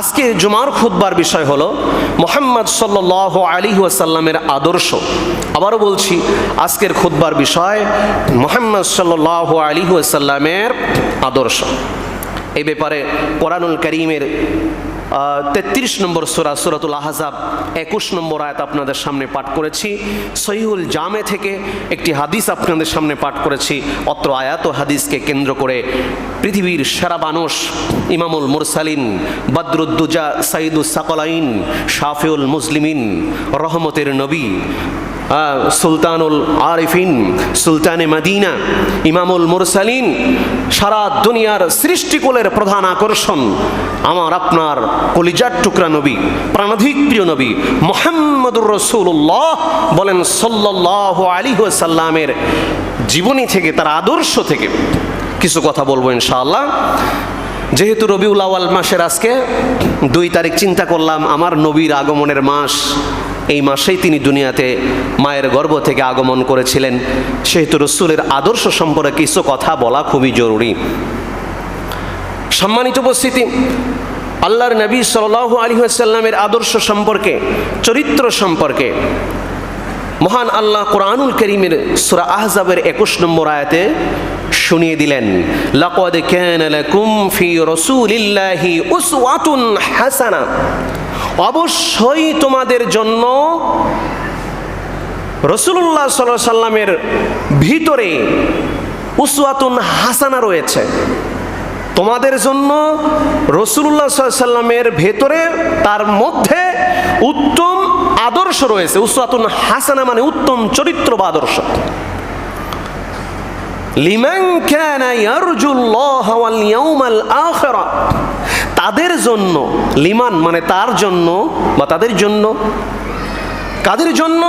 আজকে জুমার খুদ্বার বিষয় হলো মোহাম্মদ সাল্ল আলী ওয়াসাল্লামের আদর্শ। আবারও বলছি, আজকের খুদ্বার বিষয় মোহাম্মদ সাল্ল আলী ওয়াসাল্লামের আদর্শ। এই ব্যাপারে কোরআনুল করিমের তেত্রিশ নম্বর সুরা সুরাতুল আহজাব, একুশ নম্বর আয়াত আপনাদের সামনে পাঠ করেছি। সহিউল জামে থেকে একটি হাদিস আপনাদের সামনে পাঠ করেছি। অত্র আয়াত ও হাদিসকে কেন্দ্র করে পৃথিবীর সেরা মানুষ ইমামুল মুরসালিন, বদরুদ্দুজা, সাইদুস সাকলাইন, শাফিউল মুসলিমিন, রহমতের নবী সুলতানুল আরিফিন, সুলতানে মাদিনা, ইমামুল মুরসালিন, সারা দুনিয়ার সৃষ্টিকুলের প্রধান আকর্ষণ আমার আপনার কলিজার টুকরা নবী, প্রাণাধিক প্রিয় নবী মোহাম্মদুর রসুল্লাহ বলেন সাল্লাহ আলী সাল্লামের জীবনী থেকে, তার আদর্শ থেকে কিছু কথা বলব ইনশাআল্লাহ। যেহেতু রবিউল আওয়াল মাসের আজকে, দুই তারিখ চিন্তা করলাম, আমার নবীর আগমনের মাস এই মাসেই তিনি দুনিয়াতে মায়ের গর্ভ থেকে আগমন করেছিলেন। সেহেতু রসুলের আদর্শ সম্পর্কে কিছু কথা বলা খুবই জরুরি। সম্মানিত উপস্থিতি, আল্লাহর নবী সাল আলী সাল্লামের আদর্শ সম্পর্কে, চরিত্র সম্পর্কে মহান আল্লাহ কোরআনুল করিমের সুরা আহজাবের একুশ নম্বর আয়াতে শুনিয়ে দিলেন, লাকাদ লাকুম ফি রাসূলিল্লাহি উসওয়াতুন হাসানা। অবশ্যই তোমাদের জন্য রসুল্লাহ সাল্লাহ সাল্লামের ভিতরে উসওয়াতুন হাসানা রয়েছে। তোমাদের জন্য রসুল্লাহ সাল্লামের ভেতরে তার মধ্যে উত্তম আদর্শ রয়েছে। উসওয়াতুন হাসানা মানে উত্তম চরিত্র বা আদর্শ। লিমান কানা ইয়ারজুল্লাহ ওয়াল ইয়াউমাল আখিরা। তাদের জন্য, লিমান মানে তার জন্য বা তাদের জন্য, কাদের জন্য?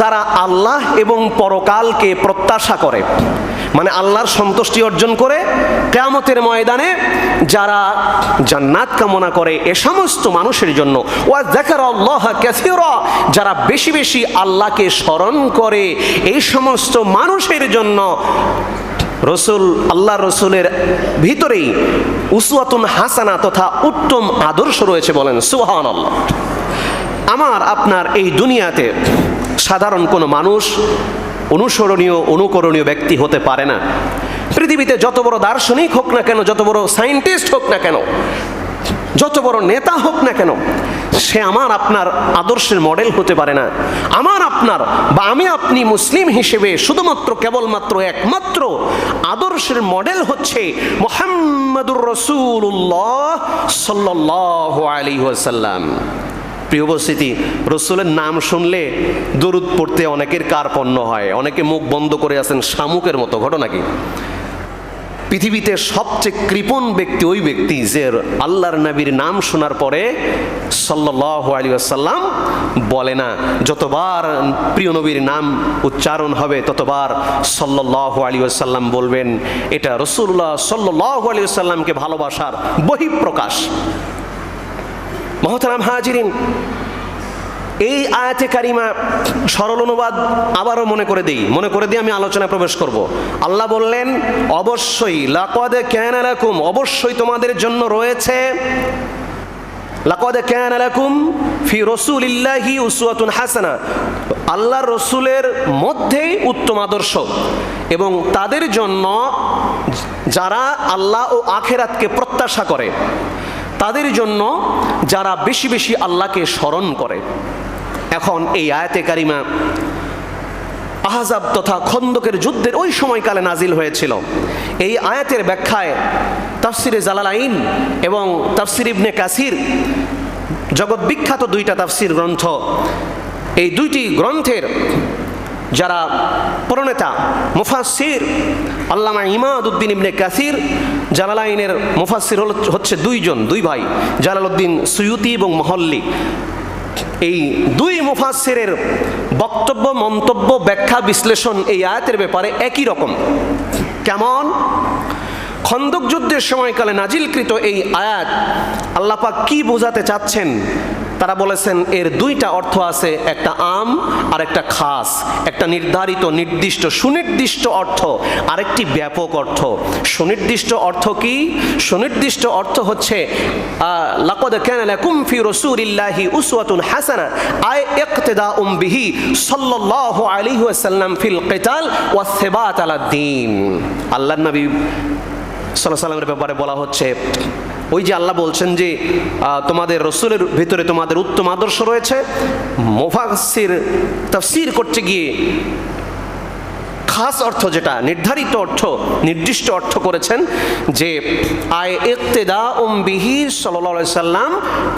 যারা আল্লাহ এবং পরকালকে প্রত্যাশা করে মানে আল্লাহর সন্তুষ্টি অর্জন করে কেয়ামতের ময়দানে, যারা জান্নাত কামনা করে এ সমস্ত মানুষের জন্য, ওয়া দেখার আল্লাহ ক্যাসিরা যারা বেশি বেশি আল্লাহকে স্মরণ করে এই সমস্ত মানুষের জন্য রসুল আল্লাহ রসুলের ভিতরেই উসুয়াতুন হাসানা তথা উত্তম আদর্শ রয়েছে বলেন সুহান আল্লাহ আমার, আপনার এই দুনিয়াতে সাধারণ কোনো মানুষ অনুসরণীয়, অনুকরণীয় ব্যক্তি হতে পারে না। পৃথিবীতে যত বড় দার্শনিক হোক না কেন, যত বড় সায়েন্টিস্ট হোক না কেন, যত বড় নেতা হোক না কেন সে আমার আপনার আদর্শের মডেল হতে পারে না। আমার আপনার বা আমি আপনি মুসলিম হিসেবে শুধুমাত্র কেবলমাত্র একমাত্র আদর্শের মডেল হচ্ছে মোহাম্মদুর রসুল্লাহ সাল্লাহ আলী ওয়াসাল্লাম। প্রিয় উপস্থিতি, রসুলের নাম শুনলে দরুদ পড়তে অনেকের কার্পণ্য হয়, অনেকে মুখ বন্ধ করে আছেন শামুকের মতো, ঘটনা কি? পৃথিবীতে সবচেয়ে কৃপণ ব্যক্তি ওই ব্যক্তি যে আল্লাহর নবীর নাম শোনার পরে সাল্লাহ আলী আসাল্লাম বলে না, যতবার প্রিয় নবীর নাম উচ্চারণ হবে, ততবার সাল্লাহ আলী আসাল্লাম বলবেন। এটা রসুল্লাহ সাল্লাহ আলী আসাল্লামকে ভালোবাসার বহিঃপ্রকাশ। মহতারাম হাজিরিন এই আয়াতে কারিমা সরল অনুবাদ আবারও মনে করে দিই। মনে করে দিয়ে আমি আলোচনায় প্রবেশ করব। আল্লাহ বললেন, অবশ্যই লাকদে ক্যান আলাকুম অবশ্যই তোমাদের জন্য রয়েছে লাকদে ক্যান আলাকুম ফি রসুলিল্লাহি উসওয়াতুন হাসানা। আল্লাহর রসুলের মধ্যেই উত্তম আদর্শ এবং তাদের জন্য যারা আল্লাহ ও আখেরাতকে প্রত্যাশা করে, তাদের জন্য যারা বেশি বেশি আল্লাহকে স্মরণ করে। এখন এই আয়াতে কারিমা আহজাব তথা খন্দকের যুদ্ধের ওই সময়কালে নাজিল হয়েছিল। এই আয়াতের ব্যাখ্যায় তাফসিরে জালালাইন এবং তাফসির ইবনে কাসির জগৎ বিখ্যাত দুইটা তাফসির গ্রন্থ, এই দুইটি গ্রন্থের যারা প্রণেতা মুফাসির আল্লামা ইমাদ উদ্দিন ইবনে কাসির জালালাইনের মুফাসির হচ্ছে দুইজন, দুই ভাই, জালালউদ্দিন সুয়ুতি এবং মহল্লি। এই দুই মুফাসিরের বক্তব্য, মন্তব্য, ব্যাখ্যা, বিশ্লেষণ এই আয়াতের ব্যাপারে একই রকম। কেমন? খন্দক যুদ্ধের সময়কালে নাজিলকৃত এই আয়াত আল্লাপাক কি বোঝাতে চাচ্ছেন? তারা বলেছেন, এর দুইটা অর্থ আছে, একটা আম আর একটা খাস। একটা নির্ধারিত, নির্দিষ্ট, সুনির্দিষ্ট অর্থ। আরেকটি ব্যাপক অর্থ। সুনির্দিষ্ট অর্থ কি? সুনির্দিষ্ট অর্থ হচ্ছে ইকতিদাউম বিহি সাল্লাল্লাহু আলাইহি ওয়াসাল্লাম ফিল কিতাল ওয়াস সিবাত আলা দ্বীন আল্লাহর নবী সাল্লাহ সাল্লামের ব্যাপারে বলা হচ্ছে ওই যে আল্লাহ বলছেন যে তোমাদের রসুলের ভিতরে তোমাদের উত্তম আদর্শ রয়েছে। মোফাসির তফসির করতে গিয়ে খাস অর্থ যেটা, নির্ধারিত অর্থ, নির্দিষ্ট অর্থ করেছেন যে, আয় ইকতেদা উম বিহি সাল্লাম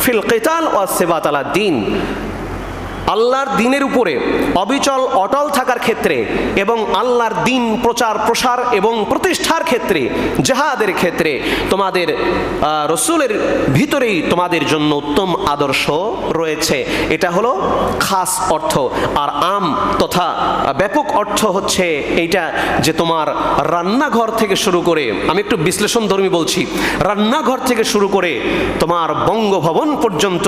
ফিল কেতাল ও সেবাতালা দিন। আল্লাহর দিনের উপরে অবিচল, অটল থাকার ক্ষেত্রে এবং আল্লাহর দিন প্রচার, প্রসার এবং প্রতিষ্ঠার ক্ষেত্রে, জেহাদের ক্ষেত্রে তোমাদের রসুলের ভিতরেই তোমাদের জন্য উত্তম আদর্শ রয়েছে। এটা হলো খাস অর্থ। আর আম তথা ব্যাপক অর্থ হচ্ছে এইটা যে তোমার রান্নাঘর থেকে শুরু করে, আমি একটু বিশ্লেষণ ধর্মী বলছি, রান্নাঘর থেকে শুরু করে তোমার বঙ্গভবন পর্যন্ত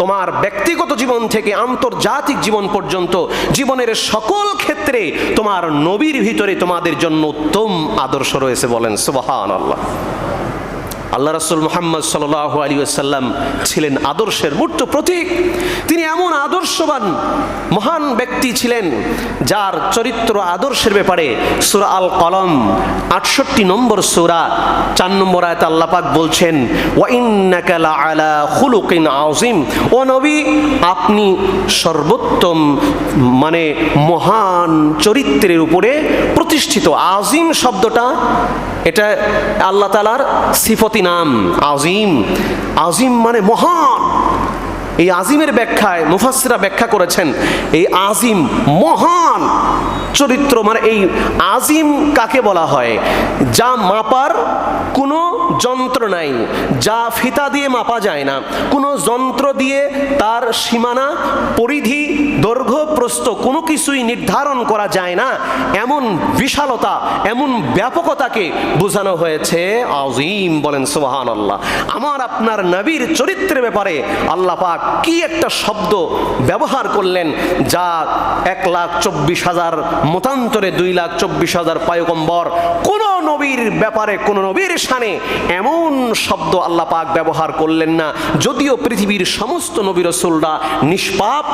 তোমার ব্যক্তিগত জীবন থেকে আন্তর্জাতিক জীবন পর্যন্ত জীবনের সকল ক্ষেত্রে তোমার নবীর ভিতরে তোমাদের জন্য উত্তম আদর্শ রয়েছে বলেন সুবাহান আল্লাহ আল্লাহ রাসুল মোহাম্মদ সাল আলী আসাল্লাম ছিলেন আদর্শের মূর্ত প্রতীক। তিনি এমন আদর্শবান, মহান ব্যক্তি ছিলেন যার চরিত্র আদর্শের ব্যাপারে সুরা আল কলম আটষট্টি নম্বর সুরা, চার নম্বর আয়ত আল্লাপাক বলছেন ওয়াইন্নাকা আলা খুলুকিন আযীম। ও নবী, আপনি সর্বোত্তম মানে মহান চরিত্রের উপরে প্রতিষ্ঠিত। আজিম শব্দটা, এটা আল্লাহ তালার সিফতি নাম আজিম। আজিম মানে মহান। এই আজিমের ব্যাখ্যায় মুফাসিরা ব্যাখ্যা করেছেন এই আজিম মহান। চরিত্র মানে এই আজিম কাকে বলা হয়? যা মাপার কোনো যন্ত্র নাই, যা ফিতা দিয়ে মাপা যায় না। কোনো যন্ত্র দিয়ে তার সীমানা, পরিধি, দৈর্ঘ্য প্রস্থ কোনো কিছুই নির্ধারণ করা যায় না। এমন বিশালতা, এমন ব্যাপকতাকে বোঝানো হয়েছে আজিম বলেন সোহান আল্লাহ আমার আপনার নবীর চরিত্রের ব্যাপারে আল্লাহ পাক কি একটা শব্দ ব্যবহার করলেন, যা এক লাখ চব্বিশ হাজার মতান্তরে দুই লাখ চব্বিশ হাজার পায়কম্বর কোন নবীর ব্যাপারে, কোন নবীর স্থানে এমন শব্দ আল্লাহ পাক ব্যবহার করলেন না। যদিও পৃথিবীর সমস্ত নবী রসুলরা নিষ্পাপ,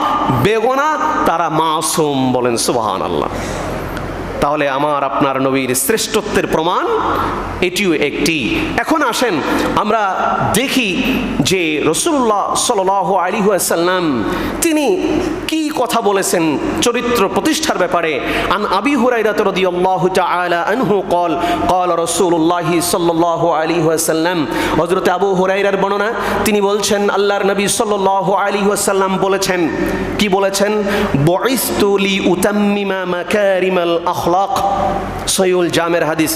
বেগনা, তারা মাসুম বলেন সুবাহান আল্লাহ তাহলে আমার আপনার নবীর শ্রেষ্ঠত্বের প্রমাণ এটিও একটি এখন আসেন আমরা দেখি যে রসুল্লাহ সাল আলী সাল্লাম তিনি কি কথা বলেছেন চরিত্র প্রতিষ্ঠার ব্যাপারে আন আবি হুরাইরাত রাদিয়াল্লাহু তাআলা আনহু قال قال رسول الله صلى الله عليه وسلم হযরত আবু হুরাইরার বর্ণনা তিনি বলছেন আল্লাহর নবী সাল্লাল্লাহু আলাইহি ওয়াসাল্লাম বলেছেন কি বলেছেন বুইসতু লি উতাম্মিমা মাকারিমাল আখলাক সহিউল জামের হাদিস।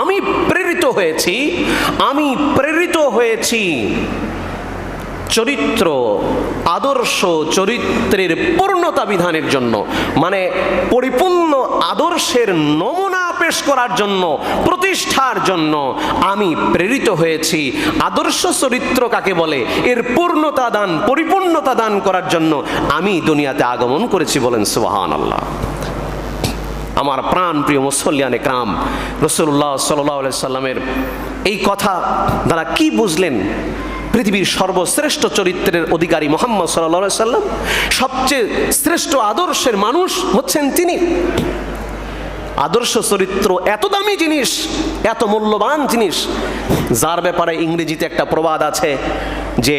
আমি প্রেরিত হয়েছি, আমি প্রেরিত হয়েছি চরিত্র, আদর্শ চরিত্রের পূর্ণতা বিধানের জন্য মানে পরিপূর্ণ আদর্শের নমুনা পেশ করার জন্য, প্রতিষ্ঠার জন্য আমি প্রেরিত হয়েছি। আদর্শ চরিত্র কাকে বলে? এর পূর্ণতা দান, পরিপূর্ণতা দান করার জন্য আমি দুনিয়াতে আগমন করেছি বলেন সুবাহান আল্লাহ আমার প্রাণ প্রিয় মুসল্লিয়ানে ক্রাম রসুল্লাহ সাল্লাহ সাল্লামের এই কথা দ্বারা কি বুঝলেন? পৃথিবীর সর্বশ্রেষ্ঠ চরিত্রের অধিকারী মোহাম্মদ সাল্লা সাল্লাম সবচেয়ে শ্রেষ্ঠ আদর্শের মানুষ হচ্ছেন তিনি। আদর্শ চরিত্র এত দামি জিনিস, এত মূল্যবান জিনিস, যার ব্যাপারে ইংরেজিতে একটা প্রবাদ আছে যে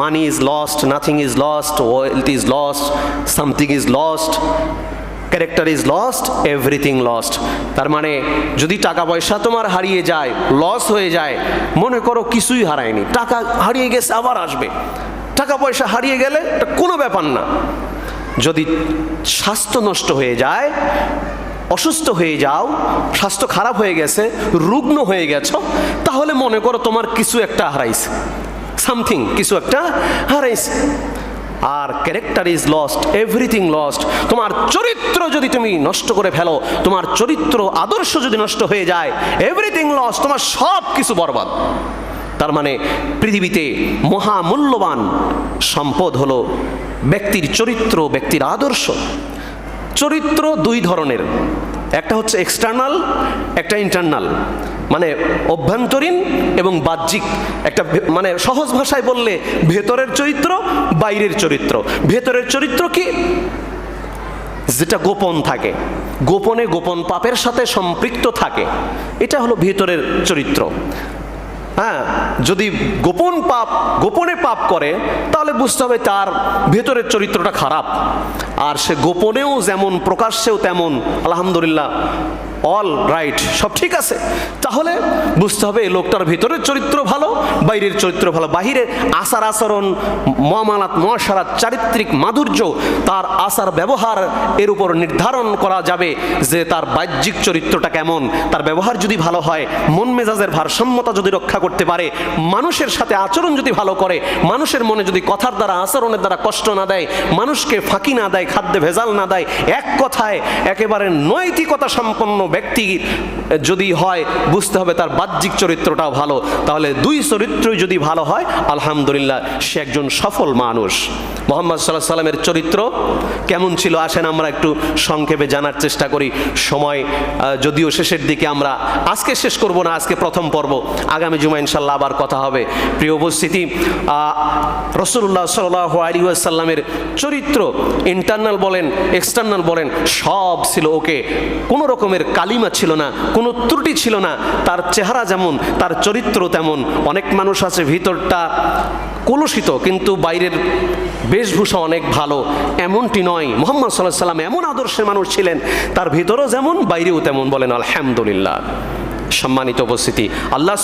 money is lost nothing is lost wealth is lost something is lost character is lost everything lost তার মানে যদি টাকা পয়সা তোমার হারিয়ে যায় লস হয়ে যায়, মনে করো কিছুই হারায়নি, টাকা হারিয়ে গেছে, আবার আসবে। টাকা পয়সা হারিয়ে গেলে কোনো ব্যাপার না। যদি স্বাস্থ্য নষ্ট হয়ে যায়, অসুস্থ হয়ে যাও, স্বাস্থ্য খারাপ হয়ে গেছে, রুগ্ন হয়ে গেছ, তাহলে মনে করো তোমার কিছু একটা হারাইছে। সামথিং কিছু একটা হারাইছে। আর character is lost everything lost তোমার চরিত্র যদি তুমি নষ্ট করে ফেলো, তোমার চরিত্র আদর্শ যদি নষ্ট হয়ে যায় এভরিথিং লস্ট তোমার সব কিছু বরবাদ। তার মানে পৃথিবীতে মহামূল্যবান সম্পদ হলো ব্যক্তির চরিত্র, ব্যক্তির আদর্শ। চরিত্র দুই ধরনের। একটা হচ্ছে এক্সটার্নাল একটা ইন্টারনাল মানে অভ্যন্তরীণ এবং বাহ্যিক। একটা মানে সহজ ভাষায় বললে ভেতরের চরিত্র, বাইরের চরিত্র। ভেতরের চরিত্র কি? যেটা গোপন থাকে। গোপনে গোপন পাপের সাথে সম্পৃক্ত থাকে। এটা হলো ভেতরের চরিত্র। হ্যাঁ যদি গোপন পাপ, গোপনে পাপ করে, তাহলে বুঝতে হবে তার ভেতরের চরিত্রটা খারাপ। আর সে গোপনেও যেমন, প্রকাশ্যেও তেমন, আলহামদুলিল্লাহ অল রাইট সব ঠিক আছে। তাহলে বুঝতে হবে এই লোকটার ভিতরের চরিত্র ভালো, বাইরের চরিত্র ভালো। বাহিরে আচার আচরণ মমালাত মশারাত চারিত্রিক মাধুর্য, তার আচার ব্যবহার এর উপর নির্ধারণ করা যাবে যে তার বাহ্যিক চরিত্রটা কেমন। তার ব্যবহার যদি ভালো হয়, মন মেজাজের ভারসাম্যতা যদি রক্ষা করতে পারে, মানুষের সাথে আচরণ যদি ভালো করে, মানুষের মনে যদি কথার দ্বারা, আচরণের দ্বারা কষ্ট না দেয়, মানুষকে ফাঁকি না দেয়, খাদ্যে ভেজাল না দেয়, এক কথায় একেবারে নৈতিকতা সম্পন্ন ব্যক্তি যদি হয়, বুঝতে হবে তার বাহ্যিক চরিত্রটাও ভালো। তাহলে দুই চরিত্রই যদি ভালো হয়, আলহামদুলিল্লাহ, সে একজন সফল মানুষ। মোহাম্মদ সাল্লাহ সাল্লামের চরিত্র কেমন ছিল? আসেন আমরা একটু সংক্ষেপে জানার চেষ্টা করি। সময় যদিও শেষের দিকে আমরা আজকে শেষ করব না, আজকে প্রথম পর্ব। আগামী জুমা ইনশাল্লাহ আবার কথা হবে। প্রিয় উপস্থিতি রসুল্লাহ সাল্লাহ আলী সাল্লামের চরিত্র ইন্টারনাল বলেন এক্সটার্নাল বলেন, সব ছিল ওকে কোনো রকমের কালিমা ছিল না, কোনো ত্রুটি ছিল না, তার চেহারা যেমন, তার চরিত্র তেমন। অনেক মানুষ আছে ভিতরটা কলুষিত, কিন্তু বাইরের বেশভূষা অনেক ভালো। এমনটি নয়, মোহাম্মদ সাল্লাহ সাল্লাম এমন আদর্শের মানুষ ছিলেন, তার ভিতরও যেমন, বাইরেও তেমন বলেন, আলহামদুলিল্লাহ। সম্মানিত উপস্থিতি। আল্লাহ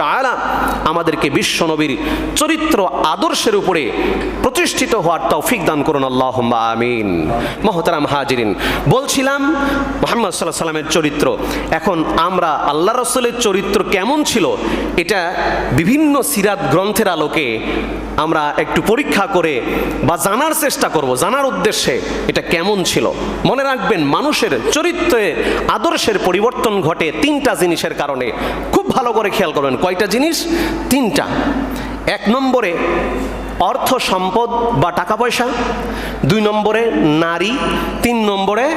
তাআলা আমাদেরকে বিশ্ব নবীর চরিত্র আদর্শের উপরে প্রতিষ্ঠিত হওয়ার তৌফিক দান করুন আল্লাহ আমিন। মহতারাম হাজিরিন, বলছিলাম মোহাম্মদ সাল্লাহ সাল্লামের চরিত্র। এখন আমরা আল্লাহ রসুলের চরিত্র কেমন ছিল, এটা বিভিন্ন সিরাত গ্রন্থের আলোকে আমরা একটু পরীক্ষা করে বা জানার চেষ্টা করব, জানার উদ্দেশ্যে এটা কেমন ছিল। মনে রাখবেন, মানুষের চরিত্রে আদর্শের পরিবর্তন ঘটে তিনটা জিনিসের কারণে। খুব ভালো করে খেয়াল করবেন, কয়টা জিনিস? তিনটা। এক নম্বরে অর্থ সম্পদ বা টাকা পয়সা। দুই নম্বরে নারী। তিন নম্বরে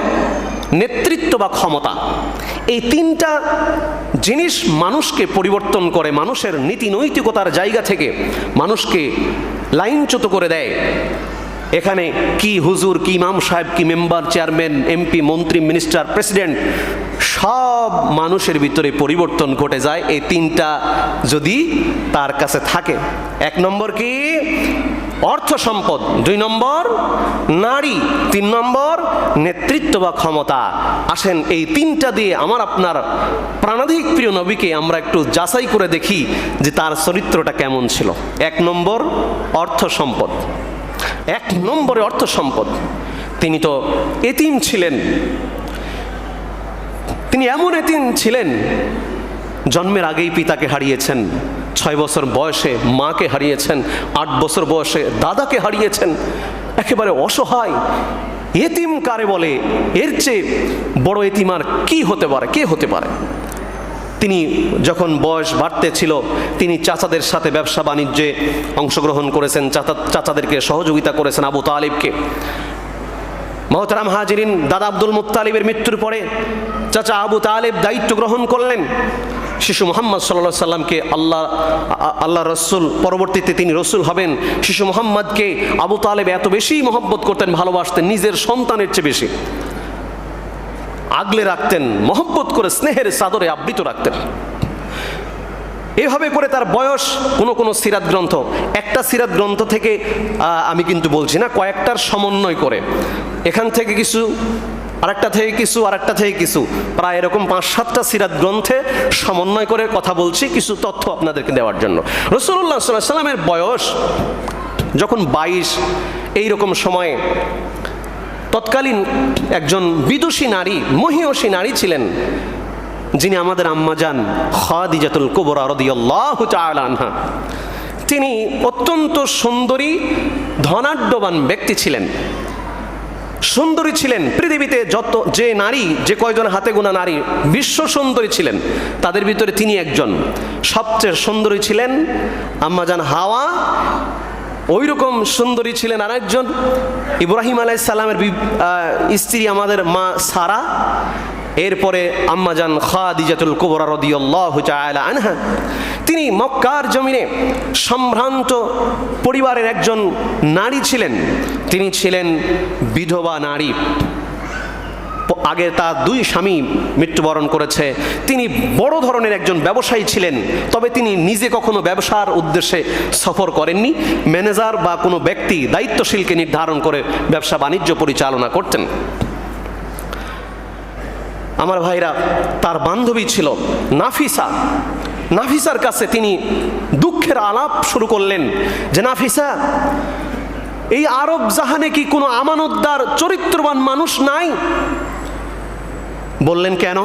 নেতৃত্ব বা ক্ষমতা। এই তিনটা জিনিস মানুষকে পরিবর্তন করে, মানুষের নীতি নৈতিকতার জায়গা থেকে মানুষকে লাইনচ্যুত করে দেয়। এখানে কি হুজুর, কি ইমাম সাহেব, কি মেম্বার, চেয়ারম্যান, এমপি, মন্ত্রী, মিনিস্টার, প্রেসিডেন্ট, সব মানুষের ভিতরে পরিবর্তন ঘটে যায়। এই তিনটা যদি তার কাছে থাকে। এক নম্বর কি? অর্থ সম্পদ। দুই নম্বর, নারী। তিন নম্বর, নেতৃত্ব বা ক্ষমতা। আসেন এই তিনটা দিয়ে আমার আপনার প্রাণাধিক প্রিয় নবীকে আমরা একটু যাচাই করে দেখি যে তার চরিত্রটা কেমন ছিল। এক নম্বর, অর্থ সম্পদ। এক নম্বরে অর্থ সম্পদ। তিনি তো এতিম ছিলেন। তিনি এমন এতিম ছিলেন, জন্মের আগেই পিতাকে হারিয়েছেন, ছয় বছর বয়সে মাকে হারিয়েছেন, আট বছর বয়সে দাদাকে হারিয়েছেন। একেবারে অসহায় এতিম কারে বলে, এর চেয়ে বড় এতিমার কি হতে পারে, কে হতে পারে? তিনি যখন বয়স বাড়তে ছিল, তিনি চাচাদের সাথে ব্যবসা বাণিজ্যে অংশগ্রহণ করেছেন, চাচা চাচাদেরকে সহযোগিতা করেছেন আবু তালিবকে। মহতারাম হাজিরিন, দাদা আব্দুল মুত্তালিবের মৃত্যুর পরে চাচা আবু তালেব দায়িত্ব গ্রহণ করলেন। শিশু মোহাম্মদ সাল্লাহ সাল্লামকে আল্লাহ আল্লাহ রসুল, পরবর্তীতে তিনি রসুল হবেন। শিশু মোহাম্মদকে আবু তালেব এত বেশি মহব্বত করতেন, ভালোবাসতেন, নিজের সন্তানের চেয়ে বেশি। আগলে রাখতেন, মহব্বত করে স্নেহের চাদরে আবৃত রাখতেন। এভাবে করে তার বয়স কোনো কোনো সিরাত গ্রন্থ, একটা সিরাত গ্রন্থ থেকে আমি কিন্তু বলছি না, কয়েকটার সমন্বয় করে। এখান থেকে কিছু, আরেকটা থেকে কিছু, আরেকটা থেকে কিছু, প্রায় এরকম পাঁচ সাতটা সিরাত গ্রন্থে সমন্বয় করে কথা বলছি, কিছু তথ্য আপনাদেরকে দেওয়ার জন্য। রসুল্লাহ সাল্লাহ সাল্লামের বয়স যখন বাইশ, এইরকম সময়ে তৎকালীন একজন বিদুষী নারী, মহিয়সী নারী ছিলেন, যিনি আমাদের আম্মাজান খাদিজাতুল কুবরা রাদিয়াল্লাহু আনহা। তিনি অত্যন্ত সুন্দরী, ধনাঢ্যবান ব্যক্তি ছিলেন। সুন্দরী ছিলেন, পৃথিবীতে যত যে নারী, যে কয়জন হাতে গোনা নারী, বিশ্ব সুন্দরী ছিলেন। তাদের ভিতরে তিনি একজন। সবচেয়ে সুন্দরী ছিলেন আম্মাজান হাওয়া ওই রকম সুন্দরী ছিলেন আরেকজন, ইব্রাহিম আলাই সালামের স্ত্রী আমাদের মা সারা, এরপরে আম্মাজান খাদিজাতুল কুবরা রদিয়াল্লাহু তাআলা আনহা। তিনি মক্কার জমিনে সম্ভ্রান্ত পরিবারের একজন নারী ছিলেন। তিনি ছিলেন বিধবা নারী। আগে তার দুই স্বামী মৃত্যুবরণ করেছে। তিনি বড় ধরনের একজন ব্যবসায়ী ছিলেন, তবে তিনি নিজে কখনো ব্যবসার উদ্দেশ্যে সফর করেননি। ম্যানেজার বা কোনো ব্যক্তি দায়িত্বশীলকে নির্ধারণ করে ব্যবসা বাণিজ্য পরিচালনা করতেন। আমার ভাইরা, তার বান্ধবী ছিল নাফিসা। নাফিসার কাছে তিনি দুঃখের আলাপ শুরু করলেন যে, নাফিসা, এই আরব জাহানে কি কোনো আমানতদার চরিত্রবান মানুষ নাই? বললেন, কেন?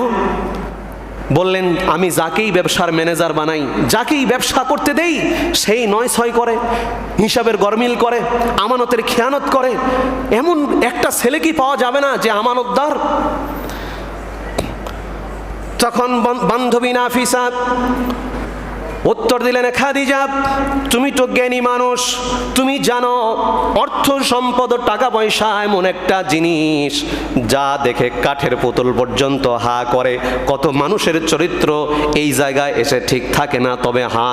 বললেন, আমি যাকেই ব্যবসার ম্যানেজার বানাই, যাকেই ব্যবসা করতে দেই, সেই নয় ছয় করে, হিসাবের গরমিল করে, আমানতের খেয়ানত করে। এমন একটা ছেলে কি পাওয়া যাবে না যে আমানতদার? তখন বান্ধবী নাফিসা উত্তর দিলেন, খাদিজা, তুমি তো জ্ঞানী মানুষ, তুমি জানো, অর্থ সম্পদ টাকা পয়সা এমন একটা জিনিস, যা দেখে কাঠের পুতুল পর্যন্ত হা করে। কত মানুষের চরিত্র এই জায়গায় এসে ঠিক থাকে না, তবে হা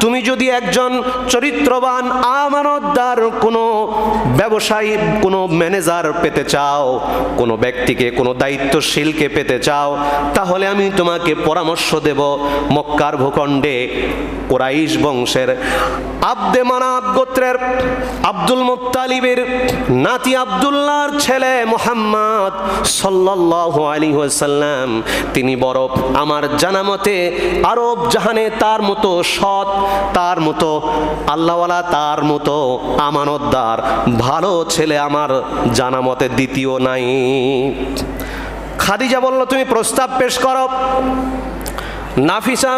তুমি যদি একজন চরিত্রবান, আমানতদার, কোনো ব্যবসায়ী, কোনো ম্যানেজার পেতে চাও, কোনো ব্যক্তিকে, কোনো দায়িত্বশীলকে পেতে চাও, তাহলে আমি তোমাকে পরামর্শ দেব, মক্কার ভূখণ্ডে কোরাইশ বংশের আব্দে মানাব গোত্রের আব্দুল মুত্তালিবের নাতি আব্দুল্লাহর ছেলে মোহাম্মদ সাল্লাল্লাহু আলাইহি ওয়াসাল্লাম। তিনি বড়, আমার জানামতে আরব জাহানে তার মতো সৎ, তার মতো আল্লাহওয়ালা, তার মতো আমানতদার, ভালো ছেলে আমার জানামতে দ্বিতীয় নাই। খাদিজা বলল, তুমি প্রস্তাব পেশ করো। নাফিসা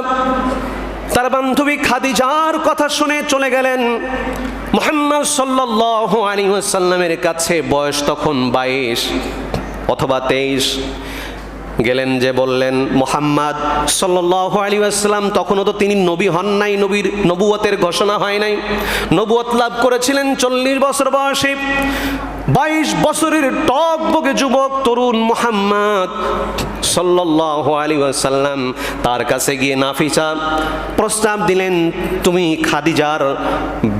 তার বান্ধবী খাদিজার কথা শুনে চলে গেলেন। মোহাম্মদ সাল্লাহ আলী সাল্লামের কাছে বয়স তখন বাইশ অথবা তেইশ। গেলেন যে বললেন, মোহাম্মদ সাল্লাহ আলী আসসালাম তখনও তো তিনি নবী হন নাই, নবীর নবুয়তের ঘোষণা হয় নাই। নবুয়ত লাভ করেছিলেন চল্লিশ বছর বয়সে। বাইশ বছরের টক বগে যুবক তরুণ মোহাম্মদ সাল্লাহ আলী আসাল্লাম তার কাছে গিয়ে নাফিসা প্রস্তাব দিলেন, তুমি খাদিজার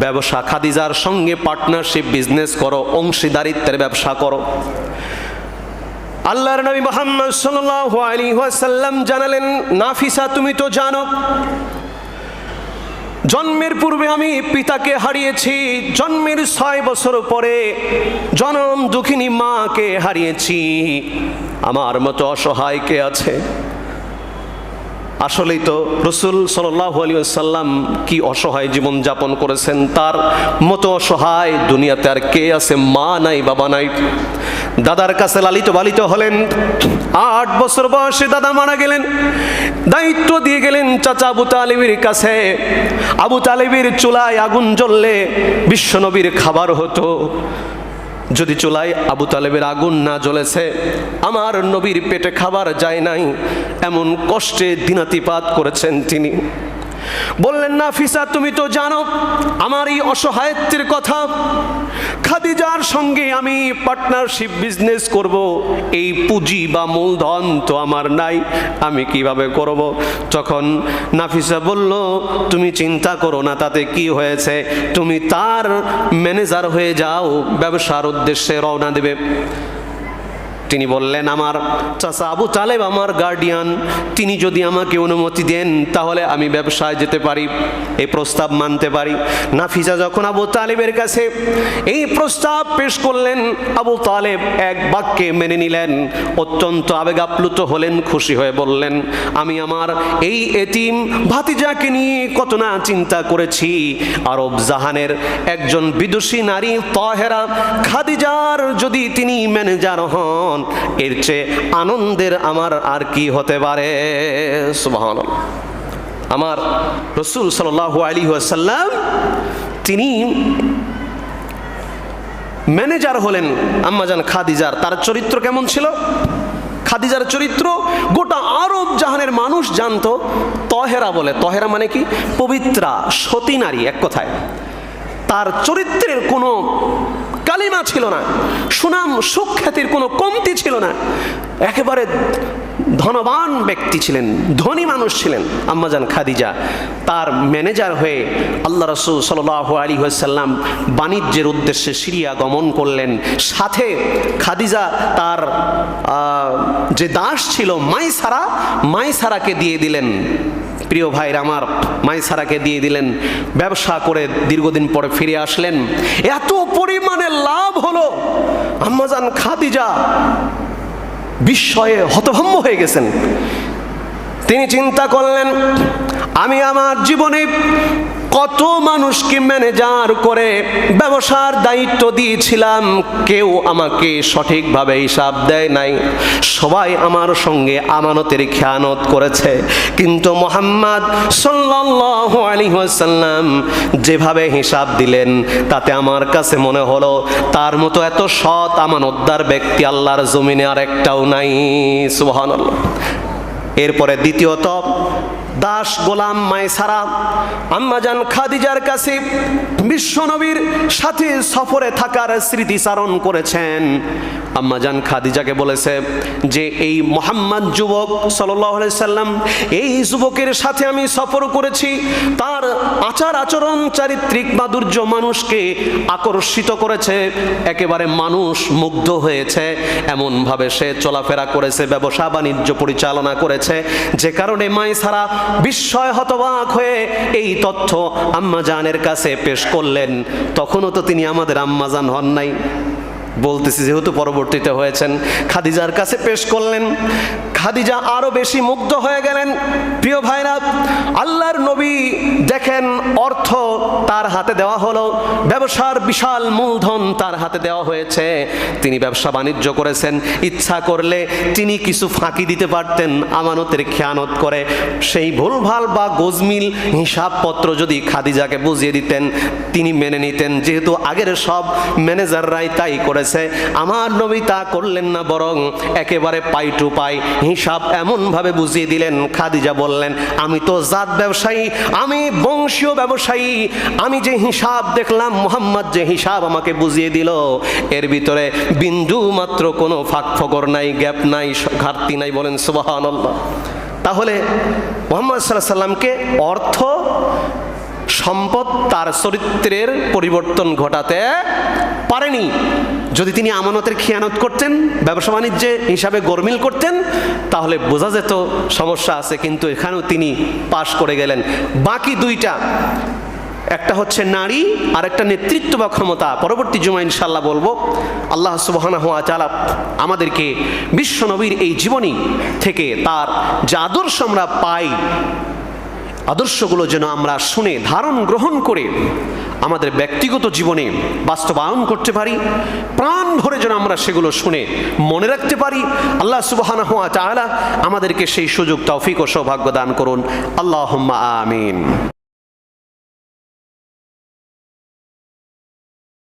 ব্যবসা, খাদিজার সঙ্গে পার্টনারশিপ বিজনেস করো, অংশীদারিত্বের ব্যবসা করো। আল্লাহর নবী মোহাম্মদ সাল্লাহ আলী ওয়াসাল্লাম জানালেন, নাফিসা, তুমি তো জানো, জন্মের পূর্বে আমি পিতাকে হারিয়েছি। জন্মের ছয় বছর পরে জনম দুঃখিনী মাকে হারিয়েছি। আমার মতো অসহায় কে আছে? আসলেই তো রসুল সাল্লাম কি অসহায় জীবন যাপন করেছেন? তার মতো অসহায় দুনিয়াতে আর কে আছে? মা নাই, বাবা নাই। দাদার কাছে লালিত বালিত হলেন। আট বছর বয়সে দাদা মারা গেলেন। দায়িত্ব দিয়ে গেলেন চাচা আবু তালিবির কাছে। আবু তালিবির চুলায় আগুন জ্বললে বিশ্বনবীর খাবার হতো। যদি চুলায় আবু তালেবের আগুন না জ্বলেছে, আমার নবীর পেটে খাবার যায় নাই, এমন কষ্টে দিনাতিপাত করেছেন তিনি। বললেন না ফিসা তুমি তো জানো আমার এই অসহায়ত্বের কথা। খাদিজার সঙ্গে আমি পার্টনারশিপ বিজনেস করব। এই পুঁজি বা মূলধন তো আমার নাই, আমি কীভাবে করব? তখন নাফিসা বলল, তুমি চিন্তা করো না, তাতে কি হয়েছে? তুমি তার ম্যানেজার হয়ে যাও, ব্যবসার উদ্দেশ্যে রওনা দেবে। তিনি বললেন, আমার চাচা আবু তালেব, আমার গার্ডিয়ান তিনি যদি আমাকে অনুমতি দেন, তাহলে আমি ব্যবসায় যেতে পারি এই প্রস্তাব মানতে পারি। নাফিজা যখন আবু তালেবের কাছে এই প্রস্তাব পেশ করলেন, আবু তালেব এক বাক্যে মেনে নিলেন, অত্যন্ত আবেগাপ্লুত হলেন, খুশি হয়ে বললেন, আমি আমার এই এতিম ভাতিজাকে নিয়ে কত না চিন্তা করেছি। আরব জাহানের একজন বিদুষী নারী, তহেরা খাদিজার যদি তিনি ম্যানেজার হন এর চেয়ে আনন্দের আমার আর কি হতে পারে? সুবহান আমার রসুল সাল আলী আসাল্লাম তিনি ম্যানেজার হলেন আম্মাজান খাদিজার। তার চরিত্র কেমন ছিল? খাদিজার চরিত্র, গোটা আরব জাহানের মানুষ জানতো। তহেরা বলে, তহেরা মানে কি? পবিত্রা, সতী নারী, এক কথায়। তার চরিত্রের কোনো কালিমা ছিল না। সুনাম সুখ্যাতির কোনো কমতি ছিল না। একেবারে ধনবান ব্যক্তি ছিলেন, ধনী মানুষ ছিলেন আম্মাজান খাদিজা। তার ম্যানেজার হয়ে আল্লাহ রসুল সাল আলী সাল্লাম বাণিজ্যের উদ্দেশ্যে সিরিয়া গমন করলেন। সাথে খাদিজা তার যে দাস ছিল মাইসারা, মাইসারাকে দিয়ে দিলেন। প্রিয় ভাইর আমার, মাইসারাকে দিয়ে দিলেন। ব্যবসা করে দীর্ঘদিন পরে ফিরে আসলেন। এত পরিমাণে লাভ হলো। আম্মাজান খাদিজা বিস্ময়ে হতভম্ব হয়ে গেছেন। তিনি চিন্তা করলেন আমি আমার জীবনে কত মানুষকে ম্যানেজার করে ব্যবসার দায়িত্ব দিয়েছিলাম, কেউ আমাকে সঠিকভাবে হিসাব দেয় নাই। সবাই আমার সঙ্গে আমানতের খেয়ানত করেছে। কিন্তু মোহাম্মদ সাল্লাম যেভাবে হিসাব দিলেন, তাতে আমার কাছে মনে হলো, তার মতো এত সৎ আমানতদার ব্যক্তি আল্লাহর জমিনে আর একটাও নাই। সুবহান এরপরে দ্বিতীয়ত দাস গোলাম মাইসারা, আম্মাজান খাদিজার কাছে বিশ্বনবীর সাথে সফরে থাকার স্মৃতিচারণ করেছেন। আম্মাজান খাদিজাকে বলেছে যে, এই মোহাম্মদ যুবক সাল্লাম, এই যুবকের সাথে আমি সফর করেছি। তার আচার আচরণ, চারিত্রিক মাধুর্য মানুষকে আকর্ষিত করেছে। একেবারে মানুষ মুগ্ধ হয়েছে। এমনভাবে সে চলাফেরা করেছে, ব্যবসা বাণিজ্য পরিচালনা করেছে। যে কারণে মাইসারা বিস্ময় হতবাক হয়ে এই তথ্য আম্মা জানের কাছে পেশ করলেন। তখনও তো তিনি আমাদের আম্মা জান হন নাই। বলতেছি, যেহেতু পরবর্তীতে হয়েছেন, খাদিজার কাছে পেশ করলেন। খাদিজা আরও বেশি মুগ্ধ হয়ে গেলেন। প্রিয় ভাইরা, আল্লাহর নবী দেখেন অর্থ তার হাতে দেওয়া হলো, ব্যবসার বিশাল মূলধন তার হাতে দেওয়া হয়েছে। তিনি ব্যবসা বাণিজ্য করেছেন, ইচ্ছা করলে তিনি কিছু ফাঁকি দিতে পারতেন, আমানতের খেয়ানত করে। সেই ভুলভাল বা গোজমিল হিসাবপত্র যদি খাদিজাকে বুঝিয়ে দিতেন, তিনি মেনে নিতেন। যেহেতু আগের সব ম্যানেজাররাই তাই করেছে, আমার নবী তা করলেন না, বরং একেবারে পাই টু পাই হিসাব এমনভাবে বুঝিয়ে দিলেন, খাদিজা বললেন আমি তো জাত ব্যবসায়ী, আমি বংশীয় ব্যবসায়ী। আমি যে হিসাব দেখলাম, মোহাম্মদ যে হিসাব আমাকে বুঝিয়ে দিল। এর ভিতরে বিন্দু মাত্র কোনো ফাঁক ফকর নাই, গ্যাপ নাই ঘাটতি নাই বলেন সুবাহান তাহলে মোহাম্মদ সাল্লাহ সাল্লামকে অর্থ, সম্পদ তার চরিত্রের পরিবর্তন ঘটাতে পারেনি। যদি তিনি আমানতের খেয়ানত করতেন, ব্যবসা বাণিজ্যে হিসাবে গরমিল করতেন, তাহলে বোঝা যেত সমস্যা আছে, কিন্তু এখানেও তিনি পাশ করে গেলেন। বাকি দুইটা, একটা হচ্ছে নারী আর একটা নেতৃত্ব বা ক্ষমতা। পরবর্তী জুমা ইনশাল্লাহ বলব, আল্লাহ সুবাহানা হওয়া আমাদেরকে বিশ্বনবীর এই জীবনী থেকে তার যে আদর্শ আমরা পাই, আদর্শগুলো যেন আমরা শুনে, ধারণ গ্রহণ করে আমাদের ব্যক্তিগত জীবনে বাস্তবায়ন করতে পারি, প্রাণ ভরে যেন আমরা সেগুলো শুনে মনে রাখতে পারি। আল্লাহ চালা আমাদেরকে সেই সুযোগ, তৌফিক ও সৌভাগ্য দান করুন। আল্লাহ আমিন।